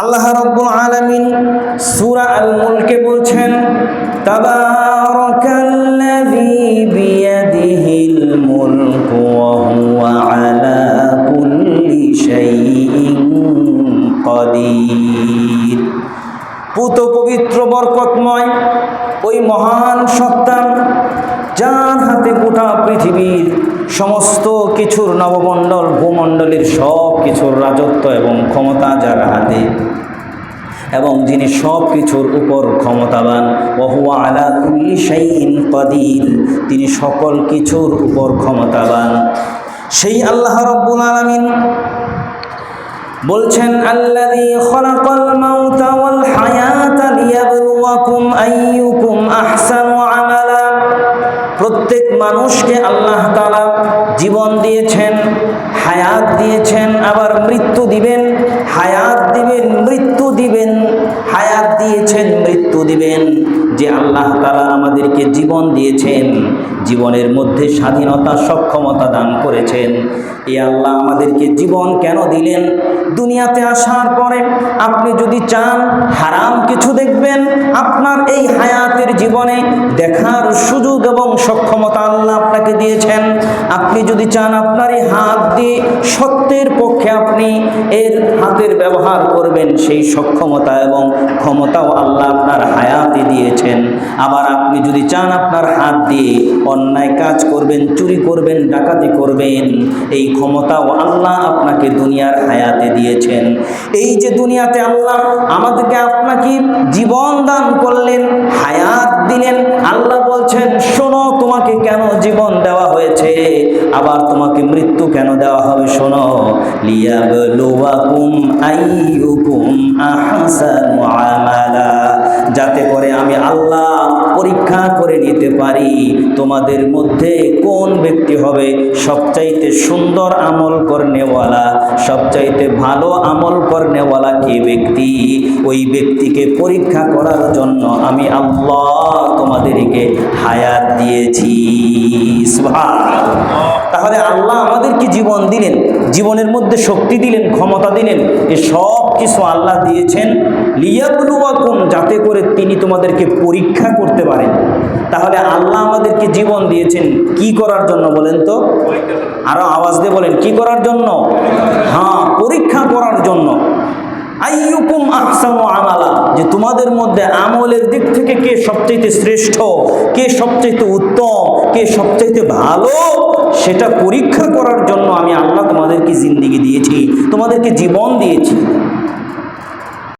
আল্লাহ রব্বুল আলামিন সূরা আল মুলকে বলছেন, তাবারাকাল্লাযী বিয়াদিহিল মুলকু ওয়া হুয়া আলা কুল্লি শাইইন কাদির। পুত পবিত্র বরকতময় ওই মহান সত্তা যার হাতে গোটা পৃথিবীর সমস্ত কিছুর নবমণ্ডল, ভূমণ্ডলের সব কিছুর রাজত্ব এবং ক্ষমতা যার হাতে। এবং যিনি সব কিছুর উপর ক্ষমতাবান ওহুয়া আলা কুল্লি তিনি সকল কিছুর উপর ক্ষমতাবান। সেই আল্লাহ রব্বুল আলামিন বলছেন, আল্লাযী খলাকাল মাউতা প্রত্যেক মানুষকে আল্লাহ তালা জীবন দিয়েছেন, হায়াত দিয়েছেন, আবার মৃত্যু দিবেন, হায়াত দিবেন, মৃত্যু দিবেন, হায়াত দিয়েছেন, মৃত্যু দিবেন, যে আল্লাহ তালা আমাদেরকে জীবন দিয়েছেন। জীবনের মধ্যে স্বাধীনতা, সক্ষমতা দান করেছেন। এই আল্লাহ আমাদেরকে জীবন কেন দিলেন? দুনিয়াতে আসার পরে আপনি যদি চান, হারাম কিছু দেখবেন। আপনার এই হায়াতের জীবনে দেখার সুযোগ এবং সক্ষমতা আল্লাহ আপনাকে দিয়েছেন। আপনি যদি চান, আপনার এই হাত দিয়ে সত্যের পক্ষে আপনি এর হাতের ব্যবহার করবেন, সেই সক্ষমতা এবং ক্ষমতাও আল্লাহ আপনার হায়াতে দিয়েছেন। আবার আপনি যদি চান, আপনার হাত দিয়ে অন্যায় কাজ করবেন, চুরি করবেন, ডাকাতি করবেন, এই ক্ষমতাও আল্লাহ আপনাকে দুনিয়ার হায়াতে দিয়েছেন। এই যে দুনিয়াতে আল্লাহ আমাদেরকে আপনাকে জীবন দান করলেন, হায়াত দিলেন, আল্লাহ বলছেন, শোনো, তোমাকে কেন জীবন দেওয়া হয়েছে? আবার তোমাকে মৃত্যু কেন দেওয়া হবে? শোনো, লিয়াবলুয়াকুম আইয়ুকুম আহসানু পরীক্ষা করে নিতে পারি। তোমাদের মধ্যে কোন ব্যক্তি হবে সবচাইতে সুন্দর আমল করনেওয়ালা, সবচাইতে ভালো আমল করনেওয়ালা কে ব্যক্তি? ওই ব্যক্তিকে পরীক্ষা করার জন্য আমি আল্লাহ তোমাদেরকে হায়াত দিয়েছি। সুবহানাল্লাহ। তাহলে আল্লাহ আমাদেরকে জীবন দিলেন জীবনের মধ্যে শক্তি দিলেন ক্ষমতা দিলেন এ সব কিছু আল্লাহ দিয়েছেন। লিয়াবলুয়াকুম যাতে করে তিনি তোমাদেরকে পরীক্ষা করতে পারেন। তাহলে আল্লাহ আমাদেরকে জীবন দিয়েছেন কি করার জন্য বলেন তো? আরও আওয়াজ দিয়ে বলেন কি করার জন্য? হ্যাঁ পরীক্ষা করার জন্য। আইয়ুকুম আহসানু আমালা যে তোমাদের মধ্যে আমলের দিক থেকে কে সবচাইতে শ্রেষ্ঠ কে সবচাইতে উত্তম কে সবচাইতে ভালো সেটা পরীক্ষা করার জন্য আমি আল্লাহ তোমাদেরকে জিন্দিগি দিয়েছি তোমাদেরকে জীবন দিয়েছি।